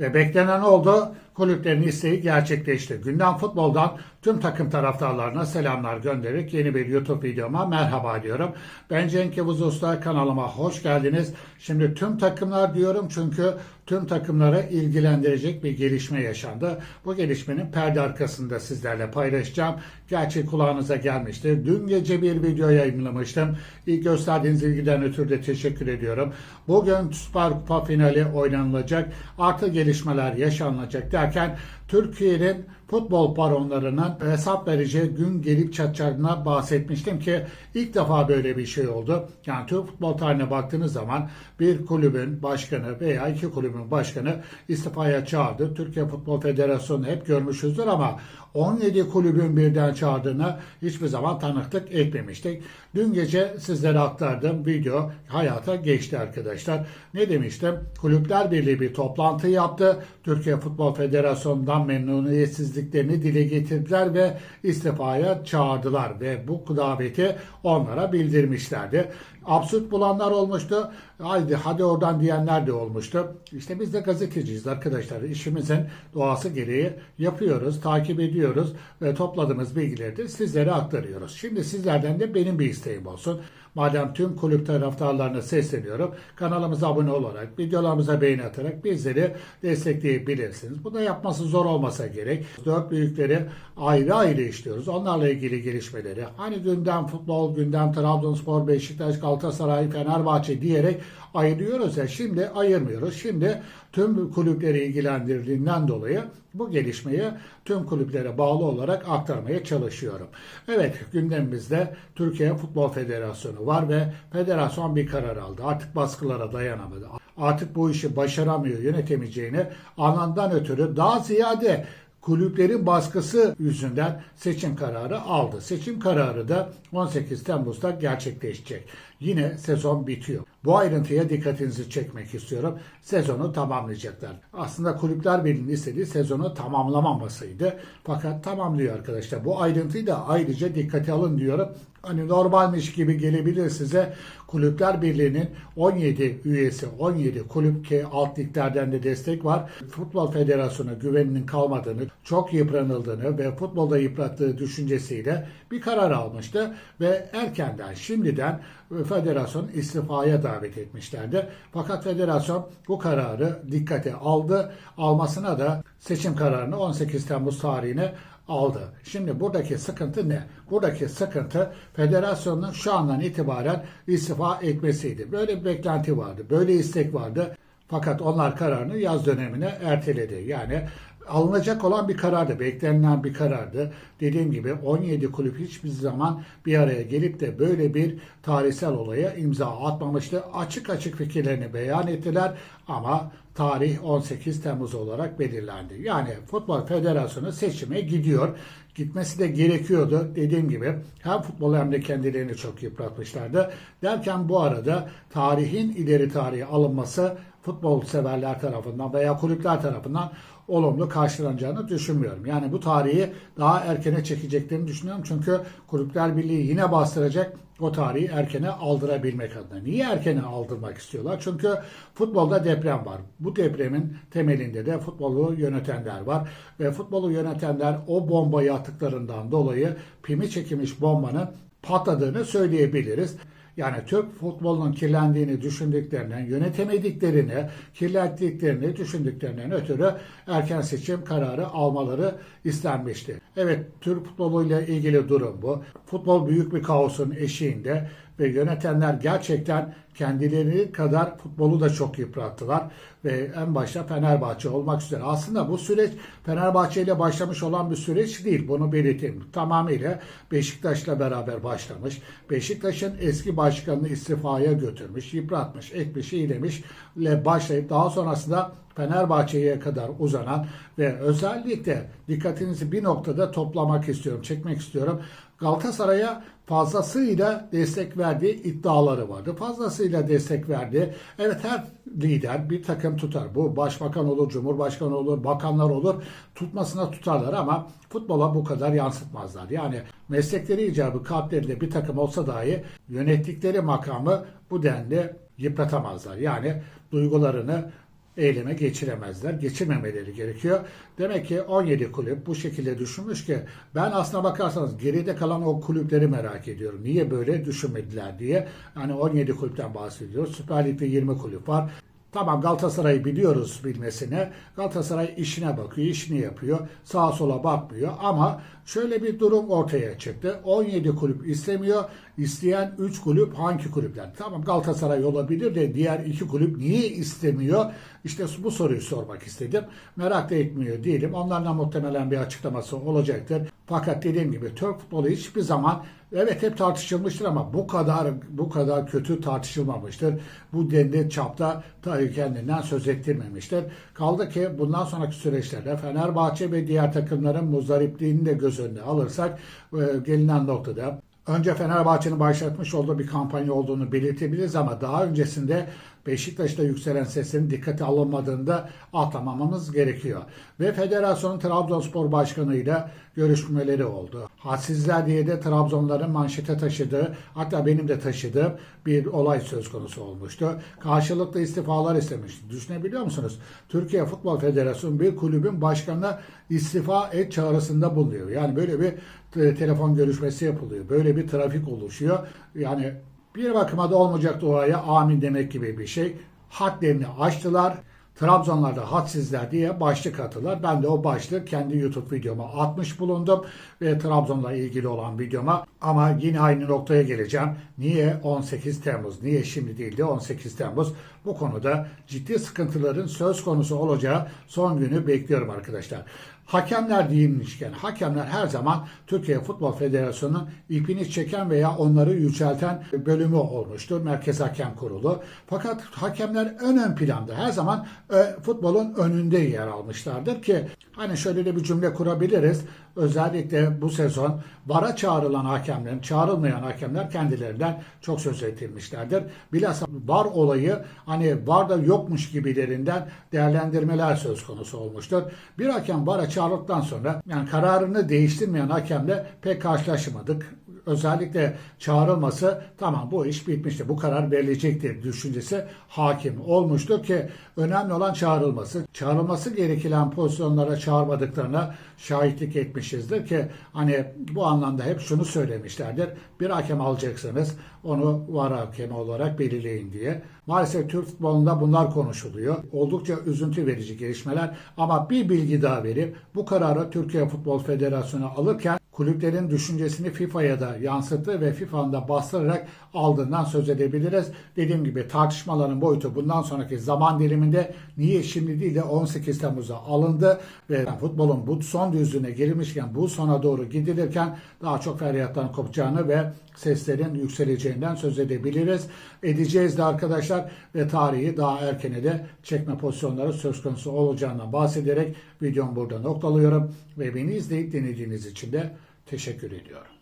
Ve beklenen oldu. Kulüplerin isteği gerçekleşti. Gündem futboldan tüm takım taraftarlarına selamlar göndererek yeni bir YouTube videoma merhaba diyorum. Ben Cenk Yavuz Usta kanalıma hoş geldiniz. Şimdi tüm takımlar diyorum çünkü tüm takımları ilgilendirecek bir gelişme yaşandı. Bu gelişmenin perde arkasında sizlerle paylaşacağım. Gerçi kulağınıza gelmiştir. Dün gece bir video yayınlamıştım. İlk gösterdiğiniz ilgiden ötürü de teşekkür ediyorum. Bugün Süper Kupa finali oynanılacak. Artı gelişmeler yaşanacak derken Türkiye'nin futbol baronlarının hesap vereceği gün gelip çatacağına bahsetmiştim ki ilk defa böyle bir şey oldu. Yani Türk futbol tarihine baktığınız zaman bir kulübün başkanı veya iki kulübün başkanı istifaya çağırdı. Türkiye Futbol Federasyonu hep görmüşüzdür ama 17 kulübün birden çağırdığını hiçbir zaman tanıklık etmemiştik. Dün gece sizlere aktardığım video hayata geçti arkadaşlar. Ne demiştim? Kulüpler Birliği bir toplantı yaptı. Türkiye Futbol Federasyonu'ndan memnuniyetsizliklerini dile getirdiler ve istifaya çağırdılar ve bu daveti onlara bildirmişlerdi. Absürt bulanlar olmuştu. Haydi hadi oradan diyenler de olmuştu. İşte biz de gazeteciyiz arkadaşlar. İşimizin doğası gereği yapıyoruz, takip ediyoruz ve topladığımız bilgileri de sizlere aktarıyoruz. Şimdi sizlerden de benim bir isteğim olsun. Madem tüm kulüp taraftarlarına sesleniyorum. Kanalımıza abone olarak, videolarımıza beğeni atarak bizleri destekleyebilirsiniz. Bu da yapması zor olmasa gerek. Dört büyükleri ayrı ayrı işliyoruz. Onlarla ilgili gelişmeleri. Hani gündem futbol, gündem Trabzonspor, Beşiktaş, Galatasaray, Fenerbahçe diyerek ayırıyoruz ya. Şimdi ayırmıyoruz. Şimdi tüm kulüpleri ilgilendirdiğinden dolayı bu gelişmeyi tüm kulüplere bağlı olarak aktarmaya çalışıyorum. Evet gündemimizde Türkiye Futbol Federasyonu var ve federasyon bir karar aldı. Artık baskılara dayanamadı. Artık bu işi başaramıyor, yönetemeyeceğini anından ötürü daha ziyade kulüplerin baskısı yüzünden seçim kararı aldı. Seçim kararı da 18 Temmuz'da gerçekleşecek. Yine sezon bitiyor. Bu ayrıntıya dikkatinizi çekmek istiyorum. Sezonu tamamlayacaklar. Aslında Kulüpler Birliği'nin istediği sezonu tamamlamamasıydı. Fakat tamamlıyor arkadaşlar. Bu ayrıntıyı da ayrıca dikkate alın diyorum. Hani normalmiş gibi gelebilir size. Kulüpler Birliği'nin 17 üyesi, 17 kulüp ki alt liglerden de destek var. Futbol Federasyonu güveninin kalmadığını, çok yıpranıldığını ve futbolda yıprattığı düşüncesiyle bir karar almıştı ve erkenden şimdiden federasyon istifaya davet etmişlerdi. Fakat federasyon bu kararı dikkate aldı. Almasına da seçim kararını 18 Temmuz tarihine aldı. Şimdi buradaki sıkıntı ne? Buradaki sıkıntı federasyonun şu andan itibaren istifa etmesiydi. Böyle bir beklenti vardı. Böyle istek vardı. Fakat onlar kararını yaz dönemine erteledi. Yani alınacak olan bir karardı, beklenilen bir karardı. Dediğim gibi 17 kulüp hiçbir zaman bir araya gelip de böyle bir tarihsel olaya imza atmamıştı. Açık açık fikirlerini beyan ettiler ama tarih 18 Temmuz olarak belirlendi. Yani Futbol Federasyonu seçime gidiyor. Gitmesi de gerekiyordu. Dediğim gibi hem futbol hem de kendilerini çok yıpratmışlardı. Derken bu arada tarihin ileri tarihe alınması futbol severler tarafından veya kulüpler tarafından olumlu karşılanacağını düşünmüyorum. Yani bu tarihi daha erkene çekeceklerini düşünüyorum. Çünkü Kulüpler Birliği yine bastıracak o tarihi erkene aldırabilmek adına. Niye erkene aldırmak istiyorlar? Çünkü futbolda deprem var. Bu depremin temelinde de futbolu yönetenler var. Ve futbolu yönetenler o bombayı attıklarından dolayı pimi çekilmiş bombanın patladığını söyleyebiliriz. Yani Türk futbolunun kirlendiğini düşündüklerinden, yönetemediklerini, kirlettiklerini düşündüklerinden ötürü erken seçim kararı almaları istenmişti. Evet, Türk futboluyla ilgili durum bu. Futbol büyük bir kaosun eşiğinde ve yönetenler gerçekten kendileri kadar futbolu da çok yıprattılar ve en başta Fenerbahçe olmak üzere. Aslında bu süreç Fenerbahçe ile başlamış olan bir süreç değil. Bunu belirteyim. Tamamıyla Beşiktaş'la beraber başlamış. Beşiktaş'ın eski başkanını istifaya götürmüş, yıpratmış, etmiş, iyilemiş ile başlayıp daha sonrasında Fenerbahçe'ye kadar uzanan ve özellikle dikkatinizi bir noktada toplamak istiyorum, çekmek istiyorum. Galatasaray'a fazlasıyla destek verdiği iddiaları vardı. Fazlasıyla destek verdi. Evet her lider bir takım tutar. Bu başbakan olur, cumhurbaşkanı olur, bakanlar olur. Tutmasına tutarlar ama futbola bu kadar yansıtmazlar. Yani meslekleri icabı kalplerinde bir takım olsa dahi yönettikleri makamı bu denli yıpratamazlar. Yani duygularını eyleme geçiremezler. Geçirmemeleri gerekiyor. Demek ki 17 kulüp bu şekilde düşünmüş ki ben aslına bakarsanız geride kalan o kulüpleri merak ediyorum. Niye böyle düşünmediler diye. Yani 17 kulüpten bahsediyoruz. Süper Lig'de 20 kulüp var. Tamam Galatasaray'ı biliyoruz bilmesine. Galatasaray işine bakıyor, işini yapıyor. Sağa sola bakmıyor ama şöyle bir durum ortaya çıktı. 17 kulüp istemiyor. İsteyen 3 kulüp hangi kulüpler? Tamam Galatasaray olabilir de diğer 2 kulüp niye istemiyor? İşte bu soruyu sormak istedim. Merak da etmiyor değilim. Onlardan muhtemelen bir açıklaması olacaktır. Fakat dediğim gibi Türk futbolu hiçbir zaman evet hep tartışılmıştır ama bu kadar bu kadar kötü tartışılmamıştır. Bu denli çapta ta- kendinden söz ettirmemiştir. Kaldı ki bundan sonraki süreçlerde Fenerbahçe ve diğer takımların muzdaripliğini de göz önüne alırsak e, gelinen noktada Önce Fenerbahçe'nin başlatmış olduğu bir kampanya olduğunu belirtebiliriz ama daha öncesinde Beşiktaş'ta yükselen seslerin dikkate alınmadığında atlamamamız gerekiyor. Ve federasyonun Trabzonspor başkanıyla görüşmeleri oldu. Hadsizler diye de Trabzonların manşete taşıdığı hatta benim de taşıdığım bir olay söz konusu olmuştu. Karşılıklı istifalar istemişti. Düşünebiliyor musunuz? Türkiye Futbol Federasyonu bir kulübün başkanına istifa et çağrısında bulunuyor. Yani böyle bir te- telefon görüşmesi yapılıyor. Böyle bir trafik oluşuyor. Yani bir bakıma da olmayacaktı oraya amin demek gibi bir şey. Hadlerini aştılar. Trabzonlarda hadsizler diye başlık attılar. Ben de o başlığı kendi YouTube videoma atmış bulundum ve Trabzon'la ilgili olan videoma ama yine aynı noktaya geleceğim. Niye 18 Temmuz? Niye şimdi değil de 18 Temmuz? Bu konuda ciddi sıkıntıların söz konusu olacağı son günü bekliyorum arkadaşlar. Hakemler değinmişken hakemler her zaman Türkiye Futbol Federasyonu'nun ipini çeken veya onları yücelten bölümü olmuştur. Merkez Hakem Kurulu. Fakat hakemler ön ön planda her zaman e, futbolun önünde yer almışlardır ki hani şöyle de bir cümle kurabiliriz. Özellikle bu sezon VAR'a çağrılan hakemlerin, çağrılmayan hakemler kendilerinden çok söz ettirmişlerdir. Bilhassa VAR olayı hani VAR'da yokmuş gibilerinden değerlendirmeler söz konusu olmuştur. Bir hakem VAR'a çağrıldıktan sonra yani kararını değiştirmeyen hakemle pek karşılaşmadık. Özellikle çağrılması tamam bu iş bitmişti. Bu karar verilecektir düşüncesi hakim olmuştu ki önemli olan çağrılması. Çağrılması gereken pozisyonlara çağırmadıklarına şahitlik etmişizdir ki hani bu anlamda hep şunu söylemişlerdir. Bir hakem alacaksınız onu var hakemi olarak belirleyin diye. Maalesef Türk futbolunda bunlar konuşuluyor. Oldukça üzüntü verici gelişmeler ama bir bilgi daha verip bu kararı Türkiye Futbol Federasyonu alırken kulüplerin düşüncesini FIFA'ya da yansıttı ve FIFA'nın da bastırarak aldığından söz edebiliriz. Dediğim gibi tartışmaların boyutu bundan sonraki zaman diliminde niye şimdi değil de 18 Temmuz'a alındı ve futbolun bu son düzlüğüne gelinmişken bu sona doğru gidilirken daha çok feryatların kopacağını ve seslerin yükseleceğinden söz edebiliriz. Edeceğiz de arkadaşlar ve tarihi daha erkene de çekme pozisyonları söz konusu olacağından bahsederek videomu burada noktalıyorum ve beni izleyip dinlediğiniz için de teşekkür ediyorum.